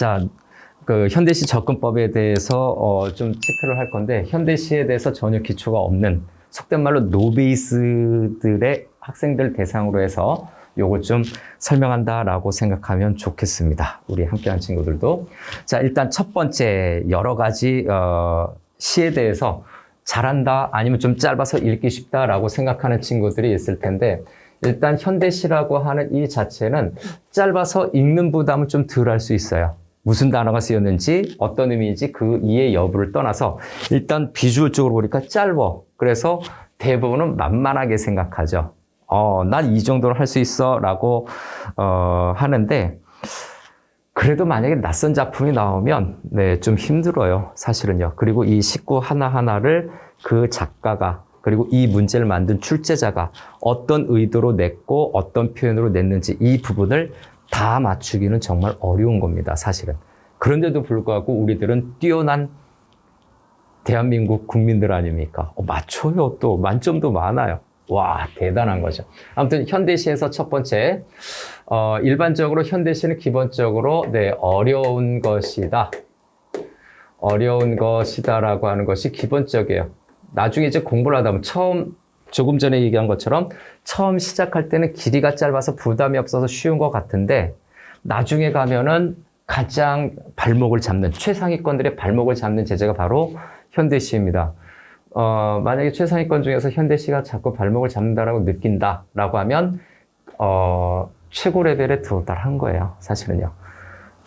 자, 그 현대시 접근법에 대해서 어, 좀 체크를 할 건데 현대시에 대해서 전혀 기초가 없는 속된 말로 노베이스들의 학생들 대상으로 해서 요걸 좀 설명한다라고 생각하면 좋겠습니다. 우리 함께한 친구들도. 자, 일단 첫 번째 여러 가지 어, 시에 대해서 잘한다 아니면 좀 짧아서 읽기 쉽다라고 생각하는 친구들이 있을 텐데 일단 현대시라고 하는 이 자체는 짧아서 읽는 부담은 좀 덜 할 수 있어요. 무슨 단어가 쓰였는지 어떤 의미인지 그 이해 여부를 떠나서 일단 비주얼적으로 보니까 짧어. 그래서 대부분은 만만하게 생각하죠. 어, 난 이 정도는 할수 있어 라고 어, 하는데 그래도 만약에 낯선 작품이 나오면 네, 좀 힘들어요. 사실은요. 그리고 이 식구 하나하나를 그 작가가 그리고 이 문제를 만든 출제자가 어떤 의도로 냈고 어떤 표현으로 냈는지 이 부분을 다 맞추기는 정말 어려운 겁니다. 사실은. 그런데도 불구하고 우리들은 뛰어난 대한민국 국민들 아닙니까? 어, 맞춰요. 또 만점도 많아요. 와, 대단한 거죠. 아무튼 현대시에서 첫 번째, 어, 일반적으로 현대시는 기본적으로 네, 어려운 것이다. 어려운 것이다라고 하는 것이 기본적이에요. 나중에 이제 공부를 하다 보면 처음 조금 전에 얘기한 것처럼 처음 시작할 때는 길이가 짧아서 부담이 없어서 쉬운 것 같은데 나중에 가면은 가장 발목을 잡는 최상위권들의 발목을 잡는 제재가 바로 현대시입니다. 어, 만약에 최상위권 중에서 현대시가 자꾸 발목을 잡는다라고 느낀다라고 하면 어, 최고 레벨에 도달한 거예요. 사실은요.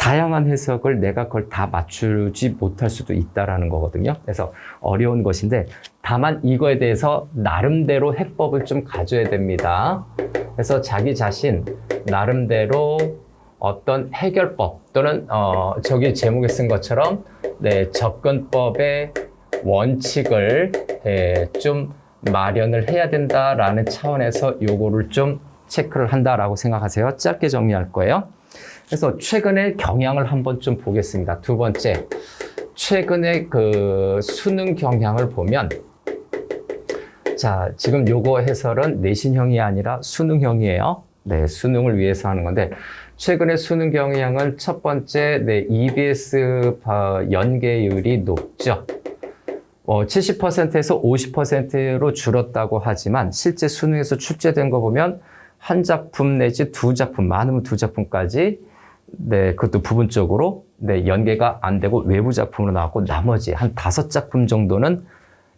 다양한 해석을 내가 그걸 다 맞추지 못할 수도 있다라는 거거든요. 그래서 어려운 것인데 다만 이거에 대해서 나름대로 해법을 좀 가져야 됩니다. 그래서 자기 자신 나름대로 어떤 해결법 또는 어, 저기 제목에 쓴 것처럼 네, 접근법의 원칙을 예, 좀 마련을 해야 된다라는 차원에서 요거를 좀 체크를 한다라고 생각하세요. 짧게 정리할 거예요. 그래서 최근의 경향을 한번 좀 보겠습니다. 두 번째, 최근의 그 수능 경향을 보면 자, 지금 요거 해설은 내신형이 아니라 수능형이에요. 네, 수능을 위해서 하는 건데 최근의 수능 경향은 첫 번째 네, EBS 연계율이 높죠. 어, 70%에서 50%로 줄었다고 하지만 실제 수능에서 출제된 거 보면 한 작품 내지 두 작품, 많으면 두 작품까지 네, 그것도 부분적으로 네, 연계가 안 되고 외부 작품으로 나왔고 나머지 한 다섯 작품 정도는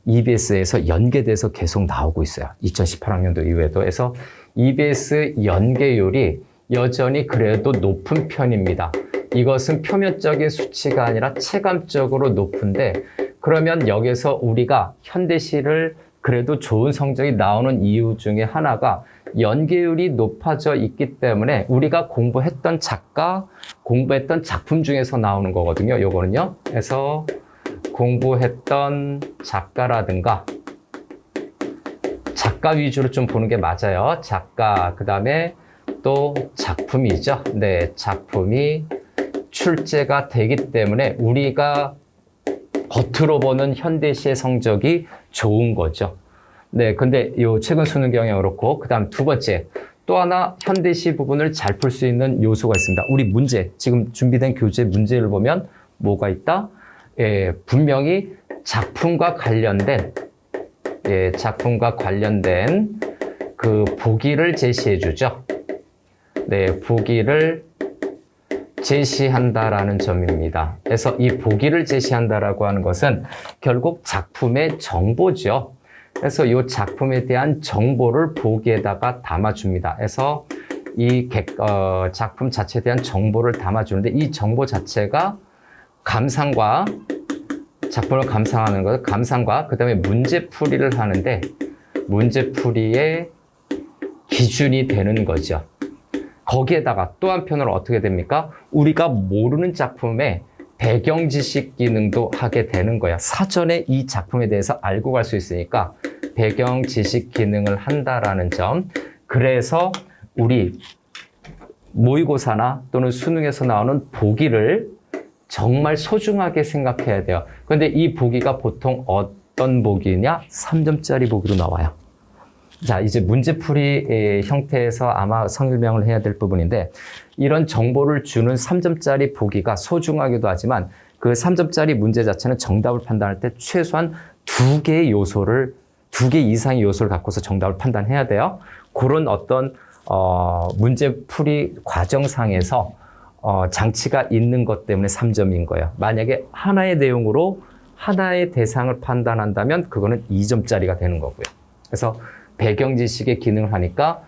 EBS에서 연계돼서 계속 나오고 있어요. 2018학년도 이후에도. 해서 EBS 연계율이 여전히 그래도 높은 편입니다. 이것은 표면적인 수치가 아니라 체감적으로 높은데 그러면 여기서 우리가 현대시를 그래도 좋은 성적이 나오는 이유 중에 하나가 연계율이 높아져 있기 때문에 우리가 공부했던 작가, 공부했던 작품 중에서 나오는 거거든요. 요거는요. 그래서 공부했던 작가라든가 작가 위주로 좀 보는 게 맞아요. 작가, 그 다음에 또 작품이죠. 네, 작품이 출제가 되기 때문에 우리가 겉으로 보는 현대시의 성적이 좋은 거죠. 네, 근데 요 최근 수능 경향 그렇고, 그 다음 두 번째, 또 하나 현대시 부분을 잘 풀 수 있는 요소가 있습니다. 우리 문제, 지금 준비된 교재 문제를 보면 뭐가 있다? 예, 분명히 작품과 관련된, 예, 작품과 관련된 그 보기를 제시해 주죠. 네, 보기를 제시한다라는 점입니다. 그래서 이 보기를 제시한다라고 하는 것은 결국 작품의 정보죠. 그래서 이 작품에 대한 정보를 보기에다가 담아줍니다. 그래서 이 어, 작품 자체에 대한 정보를 담아주는데 이 정보 자체가 감상과 작품을 감상하는 것, 감상과 그 다음에 문제풀이를 하는데 문제풀이의 기준이 되는 거죠. 거기에다가 또 한편으로 어떻게 됩니까? 우리가 모르는 작품에 배경 지식 기능도 하게 되는 거야. 사전에 이 작품에 대해서 알고 갈 수 있으니까 배경 지식 기능을 한다라는 점. 그래서 우리 모의고사나 또는 수능에서 나오는 보기를 정말 소중하게 생각해야 돼요. 그런데 이 보기가 보통 어떤 보기냐? 3점짜리 보기로 나와요. 자, 이제 문제풀이 의 형태에서 아마 성일명을 해야 될 부분인데 이런 정보를 주는 3점짜리 보기가 소중하기도 하지만 그 3점짜리 문제 자체는 정답을 판단할 때 최소한 두 개의 요소를 두 개 이상의 요소를 갖고서 정답을 판단해야 돼요. 그런 어떤 어, 문제풀이 과정상에서 어, 장치가 있는 것 때문에 3점인 거예요. 만약에 하나의 내용으로 하나의 대상을 판단한다면 그거는 2점짜리가 되는 거고요. 그래서 배경 지식의 기능을 하니까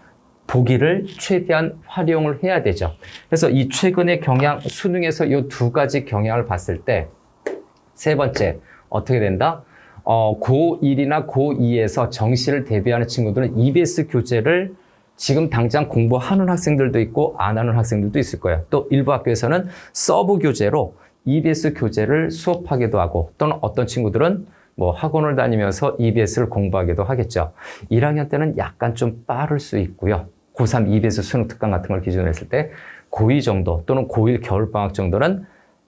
보기를 최대한 활용을 해야 되죠. 그래서 이 최근의 경향, 수능에서 이 두 가지 경향을 봤을 때 세 번째, 어떻게 된다? 어, 고1이나 고2에서 정시를 대비하는 친구들은 EBS 교재를 지금 당장 공부하는 학생들도 있고 안 하는 학생들도 있을 거예요. 또 일부 학교에서는 서브 교재로 EBS 교재를 수업하기도 하고 또는 어떤 친구들은 뭐 학원을 다니면서 EBS를 공부하기도 하겠죠. 1학년 때는 약간 좀 빠를 수 있고요. 고3 EBS 수능 특강 같은 걸 기준으로 했을 때 고2 정도 또는 고1 겨울방학 정도는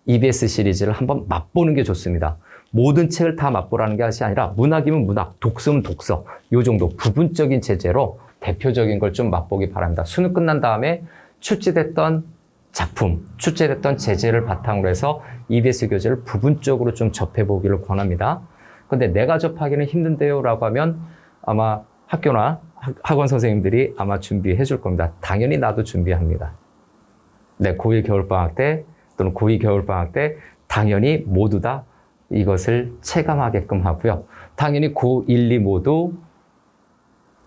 EBS 시리즈를 한번 맛보는 게 좋습니다. 모든 책을 다 맛보라는 게 아니라 문학이면 문학, 독서면 독서 요 정도 부분적인 제재로 대표적인 걸 좀 맛보기 바랍니다. 수능 끝난 다음에 출제됐던 작품, 출제됐던 제재를 바탕으로 해서 EBS 교재를 부분적으로 좀 접해보기를 권합니다. 근데 내가 접하기는 힘든데요 라고 하면 아마 학교나 학원 선생님들이 아마 준비해 줄 겁니다. 당연히 나도 준비합니다. 네, 고1 겨울방학 때 또는 고2 겨울방학 때 당연히 모두 다 이것을 체감하게끔 하고요. 당연히 고1, 2 모두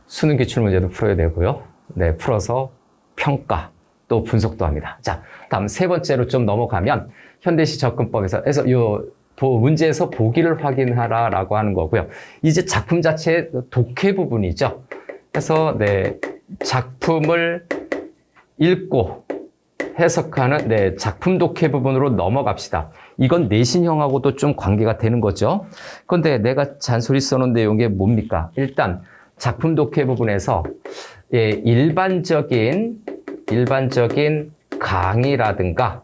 수능 기출 문제도 풀어야 되고요. 네, 풀어서 평가 또 분석도 합니다. 자, 다음 세 번째로 좀 넘어가면 현대시 접근법에서 그래서 요 문제에서 보기를 확인하라라고 하는 거고요. 이제 작품 자체의 독해 부분이죠. 그래서 네, 작품을 읽고 해석하는 네, 작품 독해 부분으로 넘어갑시다. 이건 내신형하고도 좀 관계가 되는 거죠. 그런데 내가 잔소리 써놓은 내용이 뭡니까? 일단 작품 독해 부분에서 예, 일반적인 일반적인 강의라든가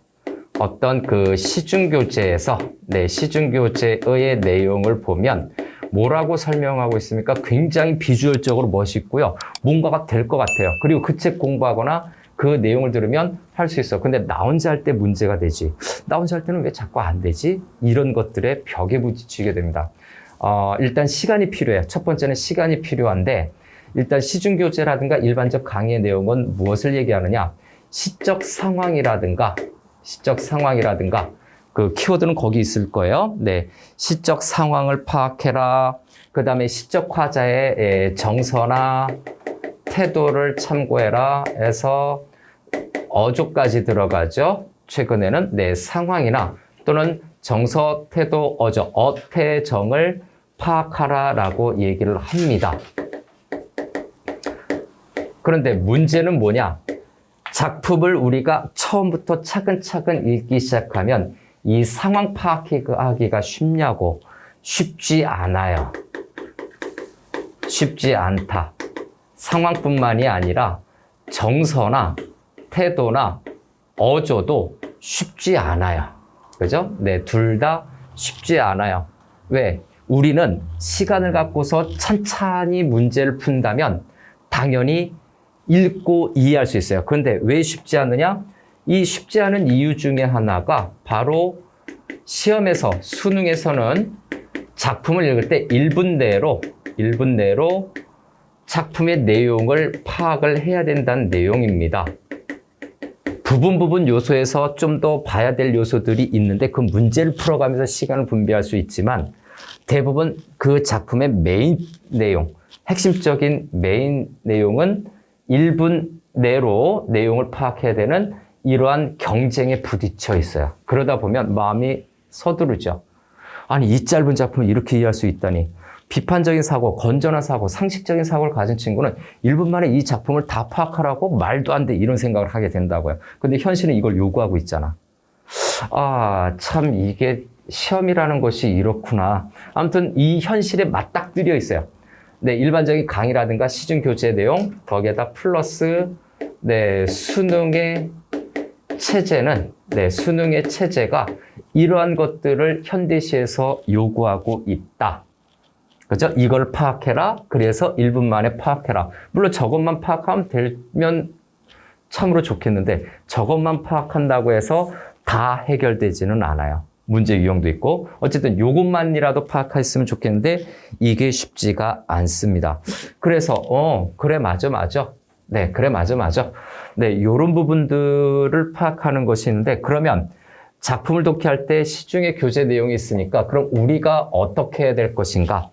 어떤 그 시중교재에서 네, 시중교재의 내용을 보면 뭐라고 설명하고 있습니까? 굉장히 비주얼적으로 멋있고요. 뭔가가 될 것 같아요. 그리고 그 책 공부하거나 그 내용을 들으면 할 수 있어. 근데 나 혼자 할 때 문제가 되지. 나 혼자 할 때는 왜 자꾸 안 되지? 이런 것들에 벽에 부딪히게 됩니다. 어, 일단 시간이 필요해요. 첫 번째는 시간이 필요한데 일단 시중교재라든가 일반적 강의의 내용은 무엇을 얘기하느냐? 시적 상황이라든가 시적 상황이라든가 그 키워드는 거기 있을 거예요. 네. 시적 상황을 파악해라. 그 다음에 시적 화자의 정서나 태도를 참고해라 해서 어조까지 들어가죠. 최근에는 네, 상황이나 또는 정서, 태도, 어조, 어태정을 파악하라라고 얘기를 합니다. 그런데 문제는 뭐냐? 작품을 우리가 처음부터 차근차근 읽기 시작하면 이 상황 파악하기가 쉽냐고 쉽지 않아요. 쉽지 않다. 상황뿐만이 아니라 정서나 태도나 어조도 쉽지 않아요. 그죠? 네, 둘 다 쉽지 않아요. 왜? 우리는 시간을 갖고서 찬찬히 문제를 푼다면 당연히 읽고 이해할 수 있어요. 그런데 왜 쉽지 않느냐? 이 쉽지 않은 이유 중에 하나가 바로 시험에서, 수능에서는 작품을 읽을 때 1분 내로, 1분 내로 작품의 내용을 파악을 해야 된다는 내용입니다. 부분 부분 요소에서 좀 더 봐야 될 요소들이 있는데 그 문제를 풀어가면서 시간을 분배할 수 있지만 대부분 그 작품의 메인 내용, 핵심적인 메인 내용은 1분 내로 내용을 파악해야 되는 이러한 경쟁에 부딪혀 있어요. 그러다 보면 마음이 서두르죠. 아니, 이 짧은 작품을 이렇게 이해할 수 있다니. 비판적인 사고, 건전한 사고, 상식적인 사고를 가진 친구는 1분 만에 이 작품을 다 파악하라고 말도 안 돼. 이런 생각을 하게 된다고요. 근데 현실은 이걸 요구하고 있잖아. 아, 참, 이게 시험이라는 것이 이렇구나. 아무튼 이 현실에 맞닥뜨려 있어요. 네, 일반적인 강의라든가 시중 교재 내용, 거기에다 플러스, 네, 수능의 체제는, 네, 수능의 체제가 이러한 것들을 현대시에서 요구하고 있다. 그죠? 이걸 파악해라. 그래서 1분 만에 파악해라. 물론 저것만 파악하면 되면 참으로 좋겠는데 저것만 파악한다고 해서 다 해결되지는 않아요. 문제 유형도 있고 어쨌든 요것만이라도 파악했으면 좋겠는데 이게 쉽지가 않습니다. 그래서 어 그래 맞아 맞아 네 그래 맞아 맞아 네 요런 부분들을 파악하는 것이 있는데 그러면 작품을 독해할 때 시중에 교재 내용이 있으니까 그럼 우리가 어떻게 해야 될 것인가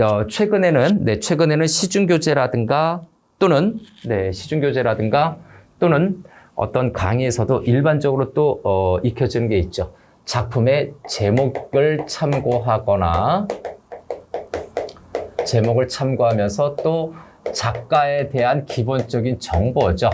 어, 최근에는 네 최근에는 시중 교재라든가 또는 네 시중 교재라든가 또는 어떤 강의에서도 일반적으로 또 어, 익혀지는 게 있죠. 작품의 제목을 참고하거나 제목을 참고하면서 또 작가에 대한 기본적인 정보죠.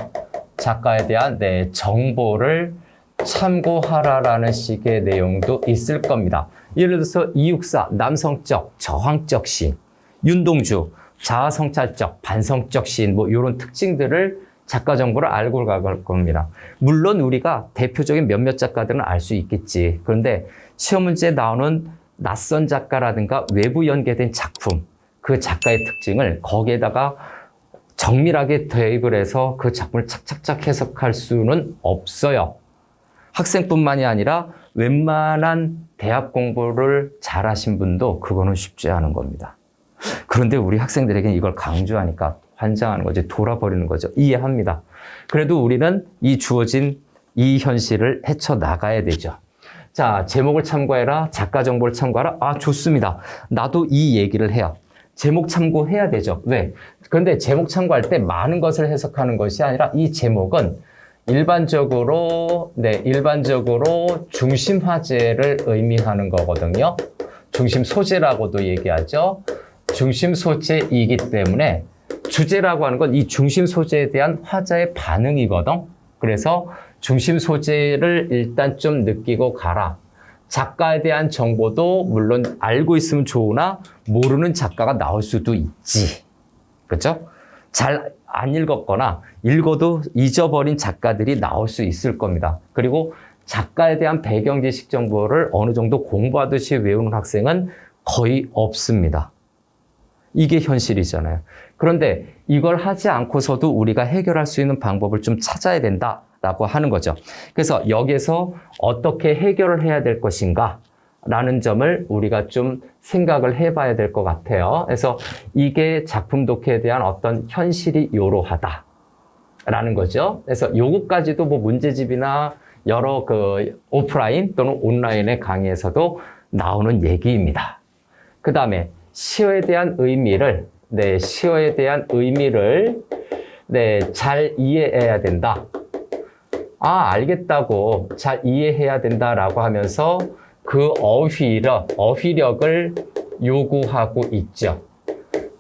작가에 대한 네, 정보를 참고하라라는 식의 내용도 있을 겁니다. 예를 들어서 이육사 남성적 저항적 시인, 윤동주 자아성찰적 반성적 시인 뭐 이런 특징들을 작가 정보를 알고 갈 겁니다. 물론 우리가 대표적인 몇몇 작가들은 알 수 있겠지. 그런데 시험 문제에 나오는 낯선 작가라든가 외부 연계된 작품, 그 작가의 특징을 거기에다가 정밀하게 대입을 해서 그 작품을 착착착 해석할 수는 없어요. 학생뿐만이 아니라 웬만한 대학 공부를 잘하신 분도 그거는 쉽지 않은 겁니다. 그런데 우리 학생들에게 이걸 강조하니까 환장하는 거죠. 돌아버리는 거죠. 이해합니다. 그래도 우리는 이 주어진 이 현실을 헤쳐나가야 되죠. 자, 제목을 참고해라. 작가 정보를 참고하라. 아, 좋습니다. 나도 이 얘기를 해요. 제목 참고해야 되죠. 왜? 그런데 제목 참고할 때 많은 것을 해석하는 것이 아니라 이 제목은 일반적으로, 네, 일반적으로 중심 화제를 의미하는 거거든요. 중심 소재라고도 얘기하죠. 중심 소재이기 때문에 주제라고 하는 건 이 중심 소재에 대한 화자의 반응이거든. 그래서 중심 소재를 일단 좀 느끼고 가라. 작가에 대한 정보도 물론 알고 있으면 좋으나 모르는 작가가 나올 수도 있지. 그렇죠? 잘 안 읽었거나 읽어도 잊어버린 작가들이 나올 수 있을 겁니다. 그리고 작가에 대한 배경 지식 정보를 어느 정도 공부하듯이 외우는 학생은 거의 없습니다. 이게 현실이잖아요. 그런데 이걸 하지 않고서도 우리가 해결할 수 있는 방법을 좀 찾아야 된다라고 하는 거죠. 그래서 여기서 어떻게 해결을 해야 될 것인가? 라는 점을 우리가 좀 생각을 해봐야 될 것 같아요. 그래서 이게 작품 독해에 대한 어떤 현실이 요로하다. 라는 거죠. 그래서 요거까지도 뭐 문제집이나 여러 그 오프라인 또는 온라인의 강의에서도 나오는 얘기입니다. 그 다음에 시어에 대한 의미를, 네, 시어에 대한 의미를, 네, 잘 이해해야 된다. 아, 알겠다고 잘 이해해야 된다라고 하면서 그 어휘력, 어휘력을 요구하고 있죠.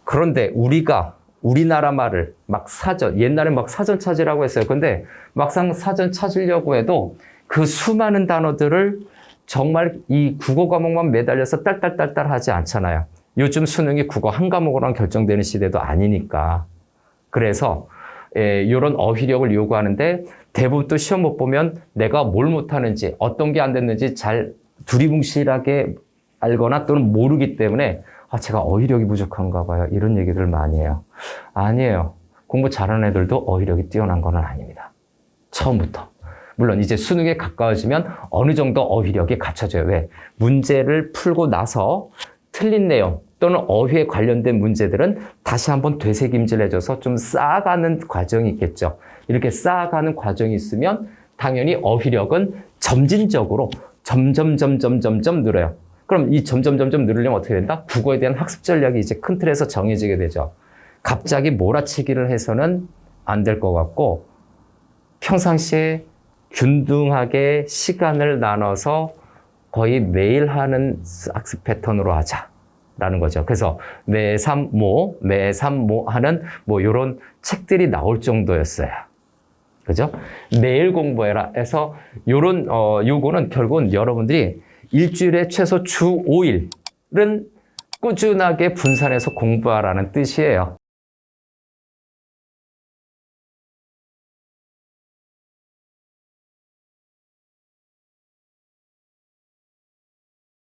그런데 우리가 우리나라 말을 막 사전, 옛날에 막 사전 찾으라고 했어요. 근데 막상 사전 찾으려고 해도 그 수많은 단어들을 정말 이 국어 과목만 매달려서 딸딸딸딸 하지 않잖아요. 요즘 수능이 국어 한 과목으로만 결정되는 시대도 아니니까. 그래서 예, 이런 어휘력을 요구하는데 대부분 또 시험 못 보면 내가 뭘 못하는지 어떤 게 안 됐는지 잘 두리뭉실하게 알거나 또는 모르기 때문에 아, 제가 어휘력이 부족한가 봐요. 이런 얘기들 많이 해요. 아니에요. 공부 잘하는 애들도 어휘력이 뛰어난 건 아닙니다. 처음부터. 물론 이제 수능에 가까워지면 어느 정도 어휘력이 갖춰져요. 왜? 문제를 풀고 나서 틀린 내용 또는 어휘에 관련된 문제들은 다시 한번 되새김질해줘서 좀 쌓아가는 과정이 있겠죠. 이렇게 쌓아가는 과정이 있으면 당연히 어휘력은 점진적으로 점점 점점 점점 늘어요. 그럼 이 점점 점점 늘으려면 어떻게 된다? 국어에 대한 학습 전략이 이제 큰 틀에서 정해지게 되죠. 갑자기 몰아치기를 해서는 안 될 것 같고 평상시에 균등하게 시간을 나눠서 거의 매일 하는 학습 패턴으로 하자 라는 거죠. 그래서 매삼모, 매삼모 하는 뭐 이런 책들이 나올 정도였어요. 그죠? 매일 공부해라 해서 요런 어 요거는 결국은 여러분들이 일주일에 최소 주 5일은 꾸준하게 분산해서 공부하라는 뜻이에요.